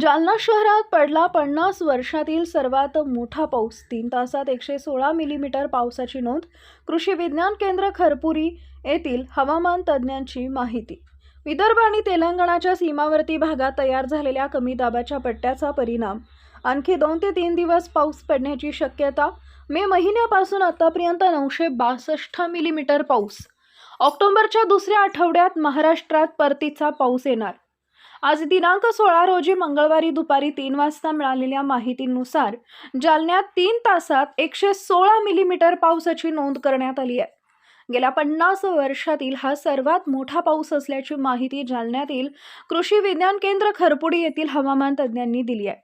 जालना शहरात पडला पन्नास वर्षातील सर्वात मोठा पाऊस. तीन तासात एकशे सोळा मिलीमीटर पावसाची नोंद. कृषी विज्ञान केंद्र खरपुरी येथील हवामान तज्ज्ञांची माहिती. विदर्भ आणि तेलंगणाच्या सीमावर्ती भागात तयार झालेल्या कमी दाबाच्या पट्ट्याचा परिणाम. आणखी दोन ते तीन दिवस पाऊस पडण्याची शक्यता. मे महिन्यापासून आतापर्यंत नऊशे बासष्ट मिलीमीटर पाऊस. ऑक्टोबरच्या दुसऱ्या आठवड्यात महाराष्ट्रात परतीचा पाऊस येणार. आज दिनांक सोळा रोजी मंगळवारी दुपारी तीन वाजता मिळालेल्या माहितीनुसार जालन्यात तीन तासात एकशे सोळा मिलीमीटर पावसाची नोंद करण्यात आली आहे. गेल्या पन्नास वर्षातील हा सर्वात मोठा पाऊस असल्याची माहिती जालन्यातील कृषी विज्ञान केंद्र खरपुडी येथील हवामान तज्ज्ञांनी दिली आहे.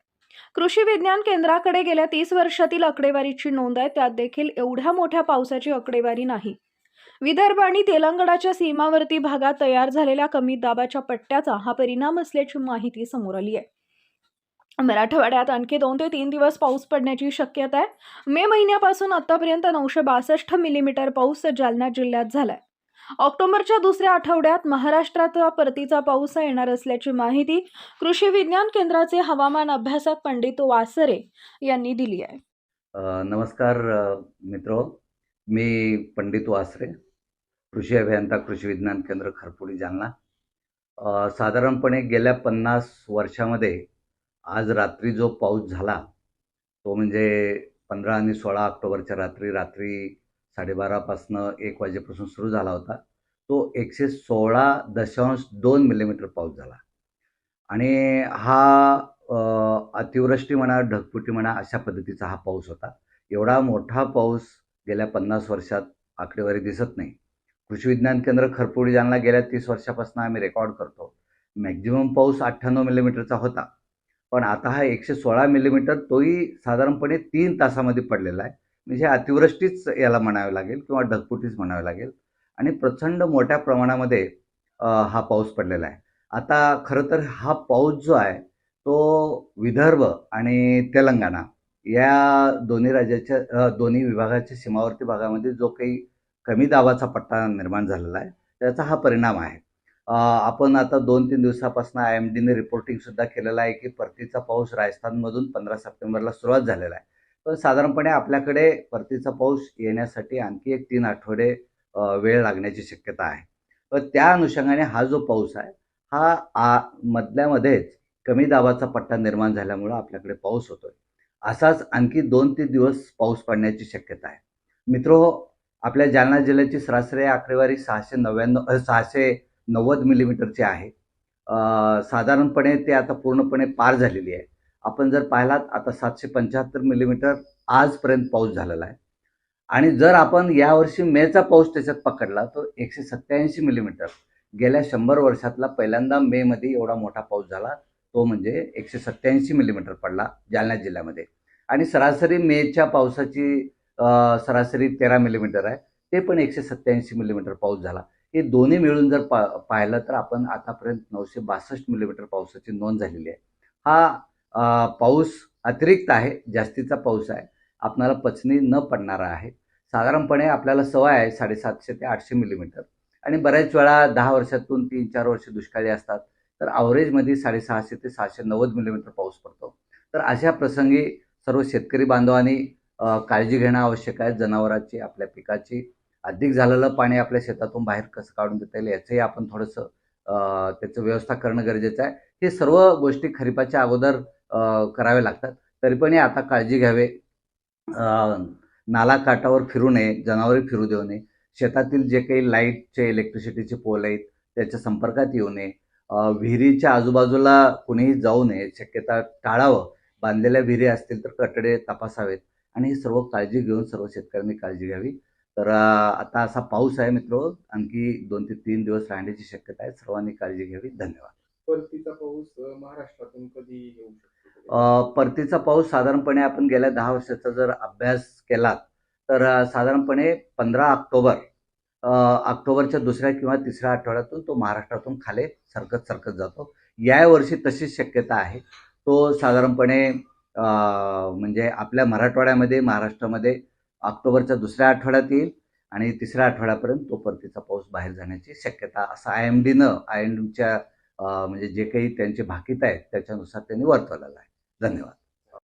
कृषी विज्ञान केंद्राकडे गेल्या तीस वर्षातील आकडेवारीची नोंद आहे. त्यात देखील एवढ्या मोठ्या पावसाची आकडेवारी नाही. विदर्भ आणि तेलंगणाच्या सीमावर्ती भागात तयार झालेल्या कमी दाबाच्या पट्ट्याचा हा परिणाम असल्याची माहिती समोर आली आहे. मराठवाड्यात आणखी दोन ते तीन दिवस पाऊस पडण्याची शक्यता आहे. मे महिन्यापासून आतापर्यंत नऊशे बासष्ट मिलीमीटर पाऊस जालना जिल्ह्यात झालाय. ऑक्टोबरच्या दुसऱ्या आठवड्यात महाराष्ट्रात परतीचा पाऊस येणार असल्याची माहिती कृषी विज्ञान केंद्राचे हवामान अभ्यासक पंडित वासरे यांनी दिली आहे. नमस्कार मित्र. मी पंडित वासरे कृषी अभियंता कृषी विज्ञान केंद्र खरपुडी जालना. साधारणपणे गेल्या पन्नास वर्षामध्ये आज रात्री जो पाऊस झाला तो म्हणजे पंधरा आणि सोळा ऑक्टोबरच्या रात्री रात्री साडेबारापासनं एक वाजेपासून सुरू झाला होता तो एकशे सोळा दशांश दोन मिलीमीटर पाऊस झाला. आणि हा अतिवृष्टी म्हणा ढगफुटी म्हणा अशा पद्धतीचा हा पाऊस होता. एवढा मोठा पाऊस गेल्या पन्नास वर्षात आकडेवारी दिसत नाही. कृषी विज्ञान केंद्र खरपुडी जालना गेल्या तीस वर्षापासून आम्ही रेकॉर्ड करतो मॅक्झिमम पाऊस अठ्ठ्याण्णव मिलीमीटरचा होता. पण आता हा एकशे सोळा मिलीमीटर तोही साधारणपणे तीन तासामध्ये पडलेला आहे. म्हणजे अतिवृष्टीच याला म्हणावे लागेल किंवा ढगपुटीच म्हणावं लागेल. आणि प्रचंड मोठ्या प्रमाणामध्ये हा पाऊस पडलेला आहे. आता खरं तर हा पाऊस जो आहे तो विदर्भ आणि तेलंगणा या दोन्ही राज्याच्या दोन्ही विभागाच्या सीमावर्ती भागामध्ये जो काही कमी दाबाचा पट्टा निर्माण झालेला आहे त्याचा हा परिणाम आहे. आपण आता दोन तीन दिवसापासून आय एम डीने रिपोर्टिंगसुद्धा केलेलं आहे की परतीचा पाऊस राजस्थानमधून पंधरा सप्टेंबरला सुरुवात झालेला आहे. पण साधारणपणे आपल्याकडे परतीचा पाऊस येण्यासाठी आणखी एक तीन आठवडे वेळ लागण्याची शक्यता आहे. व त्या अनुषंगाने हा जो पाऊस आहे हा आ मधल्यामध्येच कमी दाबाचा पट्टा निर्माण झाल्यामुळं आपल्याकडे पाऊस होतोय. असाच आणखी दोन ते दिवस पाऊस पडण्याची शक्यता आहे. मित्रो आपल्या जालना जिल्ह्याची सरासरी आकडेवारी सहाशे नव्याण्णव सहाशे नव्वद मिलीमीटरची आहे. साधारणपणे ते आता पूर्णपणे पार झालेली आहे. आपण जर पाहिलात आता सातशे पंच्याहत्तर मिलीमीटर आजपर्यंत पाऊस झालेला आहे. आणि जर आपण यावर्षी मेचा पाऊस त्याच्यात पकडला तर एकशे सत्त्याऐंशी मिलीमीटर गेल्या शंभर वर्षातला पहिल्यांदा मेमध्ये एवढा मोठा पाऊस झाला. तो म्हणजे एकशे सत्याऐंशी मिलीमीटर पडला जालना जिल्ह्यामध्ये. आणि सरासरी मेच्या पावसाची सरासरी तेरा मिलीमीटर आहे ते पण एकशे सत्याऐंशी मिलीमीटर पाऊस झाला. हे दोन्ही मिळून जर पा पाहिलं तर आपण आतापर्यंत नऊशे बासष्ट मिलीमीटर पावसाची नोंद झालेली आहे. हा पाऊस अतिरिक्त आहे जास्तीचा पाऊस आहे. आपणाला पचनी न पडणारा आहे. साधारणपणे आपल्याला सवय आहे साडेसातशे ते आठशे मिलीमीटर आणि बऱ्याच वेळा दहा वर्षातून तीन चार वर्ष दुष्काळी असतात. तर ॲव्हरेजमध्ये साडेसहाशे ते सहाशे नव्वद मिलीमीटर पाऊस पडतो. तर अशा प्रसंगी सर्व शेतकरी बांधवांनी काळजी घेणं आवश्यक आहे. जनावरांची आपल्या पिकाची. अधिक झालेलं पाणी आपल्या शेतातून बाहेर कसं काढून देता येईल याचंही आपण थोडंसं त्याचं व्यवस्था करणं गरजेचं आहे. हे सर्व गोष्टी खरीपाच्या अगोदर कराव्या लागतात. तरी पण आता काळजी घ्यावे. नाला काठावर फिरू नये जनावरे फिरू देऊ नये. शेतातील जे काही लाईटचे इलेक्ट्रिसिटीचे पोल आहेत त्याच्या संपर्कात येऊ नये. विहिरीच्या आजूबाजूला कुणीही जाऊ नये शक्यता टाळावं. बांधलेल्या विहिरी असतील तर कटडे तपासावेत आणि ही सर्व काळजी घेऊन सर्व शेतकऱ्यांनी काळजी घ्यावी. तर आता असा पाऊस आहे मित्र आणखी दोन ते तीन दिवस राहण्याची शक्यता आहे. सर्वांनी काळजी घ्यावी. धन्यवाद. परतीचा पाऊस महाराष्ट्रातून कधी येऊ शकतो परतीचा पाऊस साधारणपणे आपण गेल्या दहा वर्षाचा जर अभ्यास केला तर साधारणपणे पंधरा ऑक्टोबर ऑक्टोबरच्या दुसऱ्या किंवा तिसऱ्या आठवड्यातून तो महाराष्ट्रातून खाली सरकत सरकत जातो. यावर्षी तशीच शक्यता आहे. तो साधारणपणे म्हणजे आपल्या मराठवाड्यामध्ये महाराष्ट्रामध्ये ऑक्टोबरच्या दुसऱ्या आठवड्यात येईल आणि तिसऱ्या आठवड्यापर्यंत तो परतीचा पाऊस बाहेर जाण्याची शक्यता असं आय एम डीनं आय एम डीच्या म्हणजे जे काही त्यांचे भाकीत आहेत त्याच्यानुसार त्यांनी वर्तवलेलं आहे. धन्यवाद.